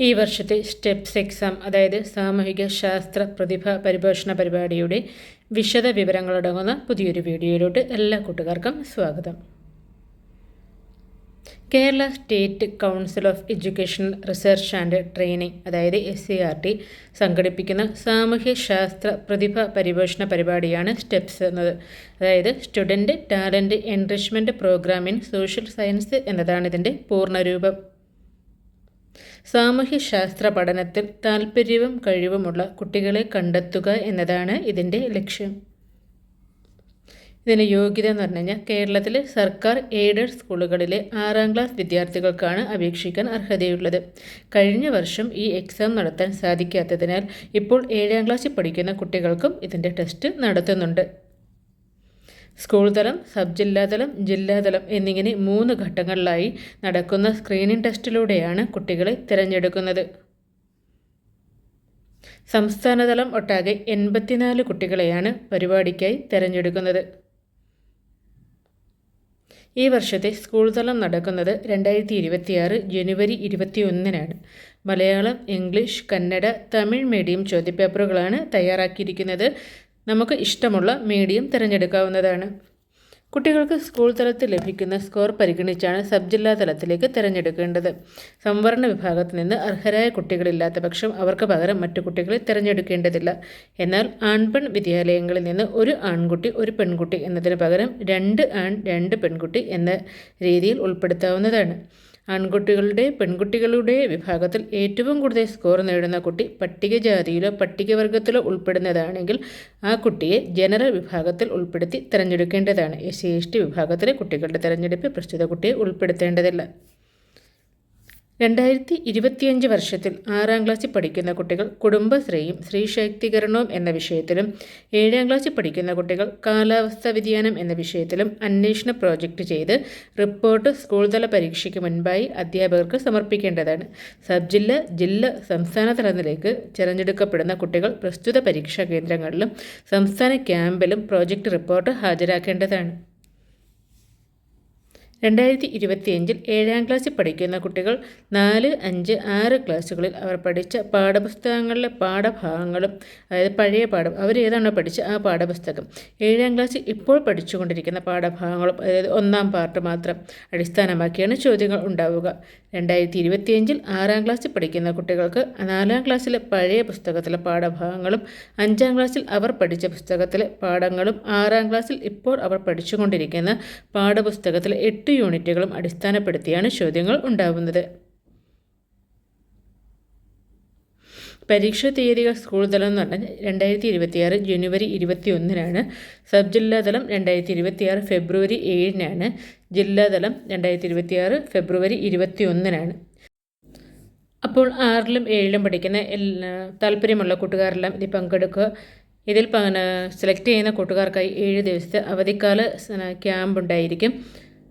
ഈ വർഷത്തെ steps exam അതായത് സാമൂഹിക ശാസ്ത്ര പ്രതിഭ പരിപോഷണ പരിപാടിയുടെ വിശദ വിവരങ്ങളടങ്ങുന്ന പുതിയൊരു വീഡിയോയിലോട്ട് എല്ലാ കൂട്ടുകാർക്കും സ്വാഗതം. Kerala state council of education research and training അതായത് എസ് സി ആർ ടി സംഘടിപ്പിക്കുന്ന സാമൂഹ്യ ശാസ്ത്ര പ്രതിഭ പരിപോഷണ പരിപാടിയാണ് സ്റ്റെപ്സ് എന്നത്. അതായത് student talent enrichment programme in social science എന്നതാണ് ഇതിന്റെ പൂർണരൂപം സാമൂഹ്യശാസ്ത്ര പഠനത്തിൽ താൽപ്പര്യവും കഴിവുമുള്ള കുട്ടികളെ കണ്ടെത്തുക എന്നതാണ് ഇതിന്റെ ലക്ഷ്യം. ഇതിന് യോഗ്യത എന്ന് പറഞ്ഞു കഴിഞ്ഞാൽ കേരളത്തിലെ സർക്കാർ എയ്ഡഡ് സ്കൂളുകളിലെ ആറാം ക്ലാസ് വിദ്യാർത്ഥികൾക്കാണ് അപേക്ഷിക്കാൻ അർഹതയുള്ളത്. കഴിഞ്ഞ വർഷം ഈ എക്സാം നടത്താൻ സാധിക്കാത്തതിനാൽ ഇപ്പോൾ ഏഴാം ക്ലാസ്സിൽ പഠിക്കുന്ന കുട്ടികൾക്കും ഇതിന്റെ ടെസ്റ്റ് നടത്തുന്നുണ്ട്. സ്കൂൾ തലം സബ് ജില്ലാതലം ജില്ലാതലം എന്നിങ്ങനെ മൂന്ന് ഘട്ടങ്ങളിലായി നടക്കുന്ന സ്ക്രീനിംഗ് ടെസ്റ്റിലൂടെയാണ് കുട്ടികളെ തിരഞ്ഞെടുക്കുന്നത്. സംസ്ഥാനതലം ഒട്ടാകെ എൺപത്തിനാല് കുട്ടികളെയാണ് പരിപാടിക്കായി തിരഞ്ഞെടുക്കുന്നത്. ഈ വർഷത്തെ സ്കൂൾ തലം നടക്കുന്നത് രണ്ടായിരത്തി ഇരുപത്തിയാറ് ജനുവരി ഇരുപത്തിയൊന്നിനാണ്. മലയാളം ഇംഗ്ലീഷ് കന്നഡ തമിഴ് മീഡിയം ചോദ്യപേപ്പറുകളാണ് തയ്യാറാക്കിയിരിക്കുന്നത്. നമുക്ക് ഇഷ്ടമുള്ള മീഡിയം തിരഞ്ഞെടുക്കാവുന്നതാണ്. കുട്ടികൾക്ക് സ്കൂൾ തലത്തിൽ ലഭിക്കുന്ന സ്കോർ പരിഗണിച്ചാണ് സബ് ജില്ലാ തലത്തിലേക്ക് തിരഞ്ഞെടുക്കേണ്ടത്. സംവരണ വിഭാഗത്തിൽ നിന്ന് അർഹരായ കുട്ടികളില്ലാത്ത പക്ഷം അവർക്ക് പകരം മറ്റു കുട്ടികളെ തിരഞ്ഞെടുക്കേണ്ടതില്ല. എന്നാൽ ആൺപെൺ വിദ്യാലയങ്ങളിൽ നിന്ന് ഒരു ആൺകുട്ടി ഒരു പെൺകുട്ടി എന്നതിന് പകരം രണ്ട് ആൺ രണ്ട് പെൺകുട്ടി എന്ന രീതിയിൽ ഉൾപ്പെടുത്താവുന്നതാണ്. ആൺകുട്ടികളുടെ പെൺകുട്ടികളുടെ വിഭാഗത്തിൽ ഏറ്റവും കൂടുതൽ സ്കോർ നേടുന്ന കുട്ടി പട്ടികജാതിയിലോ പട്ടികവർഗത്തിലോ ഉൾപ്പെടുന്നതാണെങ്കിൽ ആ കുട്ടിയെ ജനറൽ വിഭാഗത്തിൽ ഉൾപ്പെടുത്തി തിരഞ്ഞെടുക്കേണ്ടതാണ്. എസ് സി എസ് ടി വിഭാഗത്തിലെ കുട്ടികളുടെ തിരഞ്ഞെടുപ്പ് പ്രസ്തുത കുട്ടിയെ ഉൾപ്പെടുത്തേണ്ടതില്ല. രണ്ടായിരത്തി ഇരുപത്തിയഞ്ച് വർഷത്തിൽ ആറാം ക്ലാസ്സിൽ പഠിക്കുന്ന കുട്ടികൾ കുടുംബശ്രീയും സ്ത്രീ ശാക്തീകരണവും എന്ന വിഷയത്തിലും ഏഴാം ക്ലാസ്സിൽ പഠിക്കുന്ന കുട്ടികൾ കാലാവസ്ഥാ വ്യതിയാനം എന്ന വിഷയത്തിലും അന്വേഷണ പ്രോജക്റ്റ് ചെയ്ത് റിപ്പോർട്ട് സ്കൂൾ തല പരീക്ഷയ്ക്ക് മുൻപായി അധ്യാപകർക്ക് സമർപ്പിക്കേണ്ടതാണ്. സബ് ജില്ല ജില്ല സംസ്ഥാന തലത്തിലേക്ക് തിരഞ്ഞെടുക്കപ്പെടുന്ന കുട്ടികൾ പ്രസ്തുത പരീക്ഷാ കേന്ദ്രങ്ങളിലും സംസ്ഥാന ക്യാമ്പിലും പ്രോജക്റ്റ് റിപ്പോർട്ട് ഹാജരാക്കേണ്ടതാണ്. രണ്ടായിരത്തി ഇരുപത്തിയഞ്ചിൽ ഏഴാം ക്ലാസ്സിൽ പഠിക്കുന്ന കുട്ടികൾ നാല് അഞ്ച് ആറ് ക്ലാസ്സുകളിൽ അവർ പഠിച്ച പാഠപുസ്തകങ്ങളിലെ പാഠഭാഗങ്ങളും അതായത് പഴയ പാഠം അവർ ഏതാണോ പഠിച്ച ആ പാഠപുസ്തകം ഏഴാം ക്ലാസ്സിൽ ഇപ്പോൾ പഠിച്ചുകൊണ്ടിരിക്കുന്ന പാഠഭാഗങ്ങളും അതായത് ഒന്നാം പാർട്ട് മാത്രം അടിസ്ഥാനമാക്കിയാണ് ചോദ്യങ്ങൾ ഉണ്ടാവുക. രണ്ടായിരത്തി ഇരുപത്തിയഞ്ചിൽ ആറാം ക്ലാസ്സിൽ പഠിക്കുന്ന കുട്ടികൾക്ക് നാലാം ക്ലാസ്സിലെ പഴയ പുസ്തകത്തിലെ പാഠഭാഗങ്ങളും അഞ്ചാം ക്ലാസ്സിൽ അവർ പഠിച്ച പുസ്തകത്തിലെ പാഠങ്ങളും ആറാം ക്ലാസ്സിൽ ഇപ്പോൾ അവർ പഠിച്ചുകൊണ്ടിരിക്കുന്ന പാഠപുസ്തകത്തിലെ എട്ട് യൂണിറ്റുകളും അടിസ്ഥാനപ്പെടുത്തിയാണ് ചോദ്യങ്ങൾ ഉണ്ടാവുന്നത്. പരീക്ഷാ തീയതികൾ സ്കൂൾ തലം എന്ന് പറഞ്ഞാൽ രണ്ടായിരത്തി ഇരുപത്തിയാറ് ജനുവരി ഇരുപത്തി ഒന്നിനാണ് സബ് ജില്ലാതലം രണ്ടായിരത്തി ഇരുപത്തിയാറ് ഫെബ്രുവരി ഏഴിനാണ്. ജില്ലാതലം രണ്ടായിരത്തി ഇരുപത്തിയാറ് ഫെബ്രുവരി ഇരുപത്തി ഒന്നിനാണ് അപ്പോൾ ആറിലും ഏഴിലും പഠിക്കുന്ന എല്ലാ താല്പര്യമുള്ള കൂട്ടുകാരെല്ലാം ഇതിൽ പങ്കെടുക്കുക. ഇതിൽ സെലക്ട് ചെയ്യുന്ന കൂട്ടുകാർക്കായി ഏഴ് ദിവസത്തെ അവധിക്കാല ക്യാമ്പ് ഉണ്ടായിരിക്കും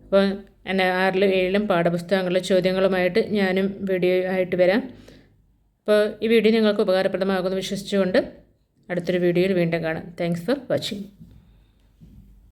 അപ്പോൾ എന്നെ ആറിലും ഏഴിലും പാഠപുസ്തകങ്ങളിലെ ചോദ്യങ്ങളുമായിട്ട് ഞാനും വീഡിയോ ആയിട്ട് വരാം. അപ്പോൾ ഈ വീഡിയോ നിങ്ങൾക്ക് ഉപകാരപ്രദമാകുമെന്ന് വിശ്വസിച്ചുകൊണ്ട് അടുത്തൊരു വീഡിയോയിൽ വീണ്ടും കാണാം. Thanks for watching